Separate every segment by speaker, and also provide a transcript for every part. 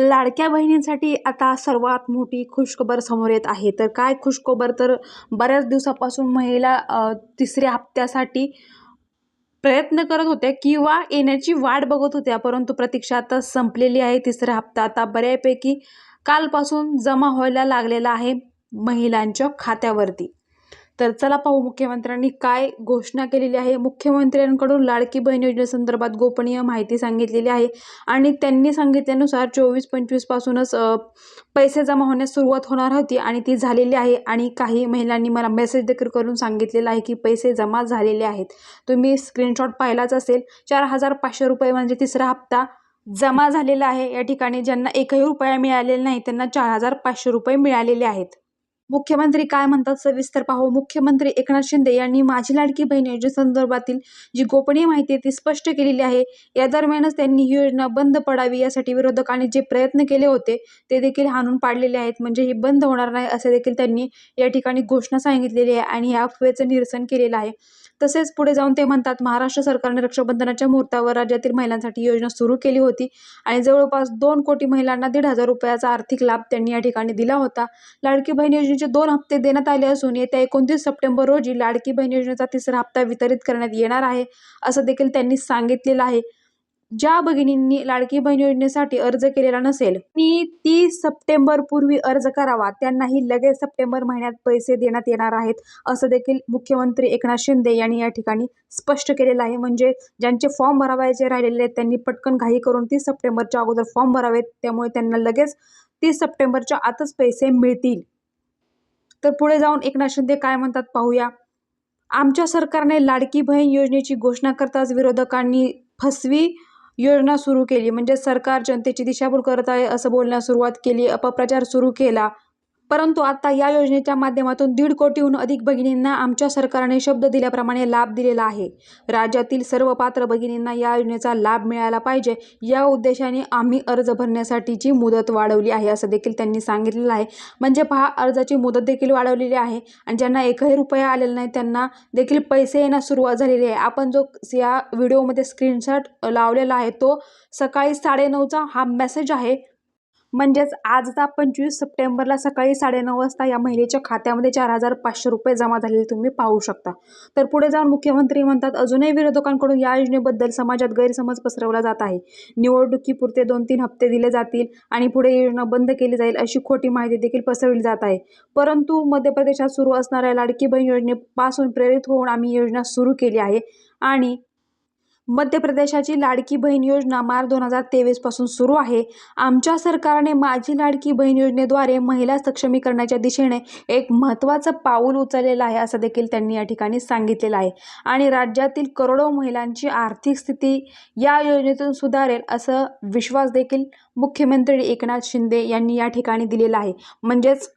Speaker 1: लाडक्या बहिणींसाठी आता सर्वात मोठी खुशखबर समोर येत आहे. तर काय खुशखबर? तर बऱ्याच दिवसापासून महिला तिसऱ्या हप्त्यासाठी प्रयत्न करत होत्या किंवा येण्याची वाट बघत होत्या परंतु प्रतीक्षा आता संपलेली आहे तिसरा हप्ता. आता बऱ्यापैकी कालपासून जमा व्हायला लागलेला आहे महिलांच्या खात्यावरती. तर चला पाहू मुख्यमंत्र्यांनी काय घोषणा केलेली आहे. मुख्यमंत्र्यांकडून लाडकी बहीण योजनेसंदर्भात गोपनीय माहिती सांगितलेली आहे आणि त्यांनी सांगितल्यानुसार चोवीस पंचवीसपासूनच पैसे जमा होण्यास सुरुवात होणार होती आणि ती झालेली आहे आणि काही महिलांनी मला मेसेज देखील करून सांगितलेलं आहे की पैसे जमा झालेले आहेत. तुम्ही स्क्रीनशॉट पाहिलाच असेल. चार हजार पाचशे रुपये म्हणजे तिसरा हप्ता जमा झालेला आहे. या ठिकाणी ज्यांना एकही रुपया मिळालेला नाही त्यांना चार हजार पाचशे रुपये मिळालेले आहेत. मुख्यमंत्री काय म्हणतात सविस्तर पाहू. मुख्यमंत्री एकनाथ शिंदे यांनी माझी लाडकी बहीण योजनेसंदर्भातील जी गोपनीय माहिती आहे ती स्पष्ट केलेली आहे. या दरम्यानच त्यांनी ही योजना बंद पडावी यासाठी विरोधकांनी जे प्रयत्न केले होते ते देखील हाणून पाडलेले आहेत. म्हणजे ही बंद होणार नाही असे देखील त्यांनी या ठिकाणी घोषणा सांगितलेली आहे आणि या अफवेचं निरसन केलेलं आहे. तसेच पुढे जाऊन ते म्हणतात महाराष्ट्र सरकारने रक्षाबंधनाच्या मुहूर्तावर राज्यातील महिलांसाठी योजना सुरू केली होती आणि जवळपास दोन कोटी महिलांना दीड हजार रुपयाचा आर्थिक लाभ त्यांनी या ठिकाणी दिला होता. लाडकी बहीण योजनेचे दोन हप्ते देण्यात आले असून येत्या एकोणतीस सप्टेंबर रोजी लाडकी बहीण योजनेचा तिसरा हप्ता वितरित करण्यात येणार आहे असं देखील त्यांनी सांगितलेलं आहे. ज्या भगिनींनी लाडकी बहीण योजनेसाठी अर्ज केलेला नसेल ती तीस सप्टेंबर पूर्वी अर्ज करावा. त्यांनाही लगेच सप्टेंबर महिन्यात पैसे देण्यात येणार आहेत असं देखील मुख्यमंत्री एकनाथ शिंदे यांनी या ठिकाणी स्पष्ट केलेलं आहे. म्हणजे ज्यांचे फॉर्म भरावायचे राहिलेले आहेत त्यांनी पटकन घाई करून तीस सप्टेंबरच्या अगोदर फॉर्म भरावेत. त्यामुळे त्यांना लगेच तीस सप्टेंबरच्या आतच पैसे मिळतील. तर पुढे जाऊन एकनाथ शिंदे काय म्हणतात पाहूया. आमच्या सरकारने लाडकी बहीण योजनेची घोषणा करताच विरोधकांनी फसवी योजना सुरू केली. म्हणजे सरकार जनतेची दिशाभूल करत आहे असं बोलण्यास सुरुवात केली. अपप्रचार सुरू केला. परंतु आता या योजनेच्या माध्यमातून दीड कोटीहून अधिक भगिनींना आमच्या सरकारने शब्द दिल्याप्रमाणे लाभ दिलेला आहे. राज्यातील सर्व पात्र भगिनींना या योजनेचा लाभ मिळाला पाहिजे या उद्देशाने आम्ही अर्ज भरण्यासाठीची मुदत वाढवली आहे असं देखील त्यांनी सांगितलेलं आहे. म्हणजे पहा अर्जाची मुदत देखील वाढवलेली आहे आणि ज्यांना एकही रुपया आलेला नाही त्यांना देखील पैसे येण्यास सुरुवात झालेली आहे. आपण जो या व्हिडिओमध्ये स्क्रीनशॉट लावलेला आहे तो सकाळी साडेनऊचा हा मेसेज आहे. म्हणजेच आजचा पंचवीस सप्टेंबरला सकाळी साडेनऊ वाजता या महिलेच्या खात्यामध्ये चार हजार पाचशे रुपये जमा झालेले तुम्ही पाहू शकता. तर पुढे जाऊन मुख्यमंत्री म्हणतात अजूनही विरोधकांकडून या योजनेबद्दल समाजात गैरसमज पसरवला जात आहे. निवडणुकीपुरते दोन तीन हप्ते दिले जातील आणि पुढे योजना बंद केली जाईल अशी खोटी माहिती देखील पसरवली जात आहे. परंतु मध्य प्रदेशात सुरू असणाऱ्या लाडकी बहीण योजनेपासून प्रेरित होऊन आम्ही योजना सुरू केली आहे आणि मध्य प्रदेशाची लाडकी बहीण योजना मार्च दोन हजार तेवीसपासून सुरू आहे. आमच्या सरकारने माझी लाडकी बहीण योजनेद्वारे महिला सक्षमीकरणाच्या दिशेने एक महत्त्वाचं पाऊल उचललेलं आहे असं देखील त्यांनी या ठिकाणी सांगितलेलं आहे. आणि राज्यातील करोडो महिलांची आर्थिक स्थिती या योजनेतून सुधारेल असं विश्वास देखील मुख्यमंत्री एकनाथ शिंदे यांनी या ठिकाणी दिलेला आहे. म्हणजेच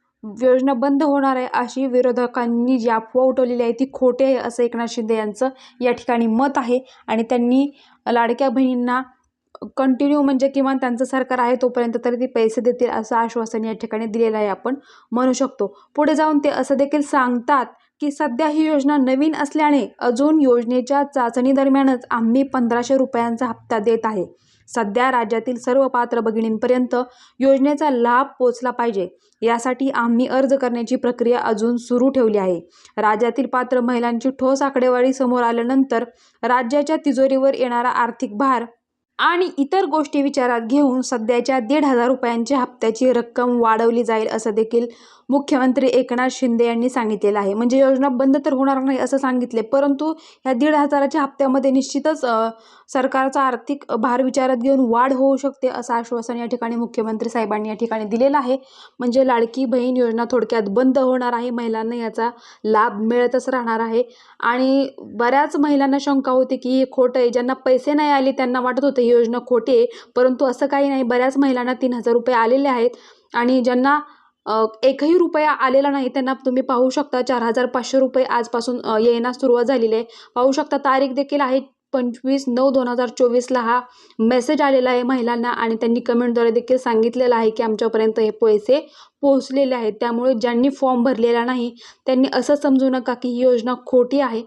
Speaker 1: योजना बंद होणार आहे अशी विरोधकांनी जी अफवा उठवलेली आहे ती खोटी आहे असं एकनाथ शिंदे यांचं या ठिकाणी मत आहे. आणि त्यांनी लाडक्या बहिणींना कंटिन्यू म्हणजे किमान त्यांचं सरकार आहे तोपर्यंत तरी ती पैसे देतील असं आश्वासन या ठिकाणी दिलेलं आहे आपण म्हणू शकतो. पुढे जाऊन ते असं देखील सांगतात की सध्या ही योजना नवीन असल्याने अजून योजनेच्या चाचणी दरम्यानच आम्ही पंधराशे रुपयांचा हप्ता देत आहे. सध्या राज्यातील सर्व पात्र भगिनींपर्यंत योजनेचा लाभ पोचला पाहिजे. यासाठी आम्ही अर्ज करण्याची प्रक्रिया अजून सुरू ठेवली आहे. राज्यातील पात्र महिलांची ठोस आकडेवारी समोर आल्यानंतर राज्याच्या तिजोरीवर येणारा आर्थिक भार आणि इतर गोष्टी विचारात घेऊन सध्याच्या दीड हजार रुपयांच्या हप्त्याची रक्कम वाढवली जाईल असं देखील मुख्यमंत्री एकनाथ शिंदे यांनी सांगितलेलं आहे. म्हणजे योजना बंद तर होणार नाही असं सांगितले. परंतु ह्या दीड हजाराच्या हप्त्यामध्ये निश्चितच सरकारचा आर्थिक भार विचारात घेऊन वाढ होऊ शकते असं आश्वासन या ठिकाणी मुख्यमंत्री साहेबांनी या ठिकाणी दिलेलं आहे. म्हणजे लाडकी बहीण योजना थोडक्यात बंद होणार आहे. महिलांना याचा लाभ मिळतच राहणार आहे. आणि बऱ्याच महिलांना शंका होती की हे खोटं आहे. ज्यांना पैसे नाही आले त्यांना वाटत होतं ही योजना खोटी आहे. परंतु असं काही नाही. बऱ्याच महिलांना तीन हजार रुपये आलेले आहेत. आणि ज्यांना एकही रुपया आलेला नाही. त्यांना तुम्ही पाहू शकता चार हजार पाचशे रुपये आजपासून येण्यास सुरुवात झालेली आहे. पाहू शकता तारीख देखील आहे पंचवीस नऊ दोन हजार चोवीसला हा मेसेज आलेला आहे महिलांना आणि त्यांनी कमेंटद्वारे देखील सांगितलेलं आहे की आमच्यापर्यंत हे पैसे पोहोचलेले आहेत. त्यामुळे ज्यांनी फॉर्म भरलेला नाही त्यांनी असं समजू नका की ही योजना खोटी आहे.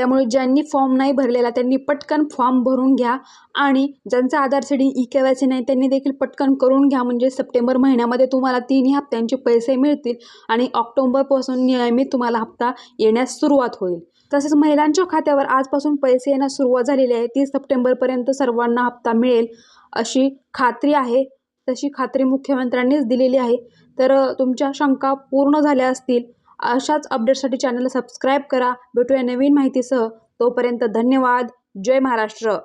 Speaker 1: त्यामुळे ज्यांनी फॉर्म नाही भरलेला त्यांनी पटकन फॉर्म भरून घ्या. आणि ज्यांचा Aadhaar seeding e K Y C नाही त्यांनी देखील पटकन करून घ्या. म्हणजे सप्टेंबर महिन्यामध्ये तुम्हाला तिन्ही हप्त्यांचे पैसे मिळतील आणि ऑक्टोंबरपासून नियमित तुम्हाला हप्ता येण्यास सुरुवात होईल. तसेच महिलांच्या खात्यावर आजपासून पैसे येण्यास सुरुवात झालेली आहे. तीस सप्टेंबरपर्यंत सर्वांना हप्ता मिळेल अशी खात्री आहे. तशी खात्री मुख्यमंत्र्यांनीच दिलेली आहे. तर तुमच्या शंका पूर्ण झाल्या असतील. अशाच अपडेटसाठी चॅनलला सबस्क्राईब करा. भेटूया नवीन माहितीसह. तोपर्यंत धन्यवाद. जय महाराष्ट्र.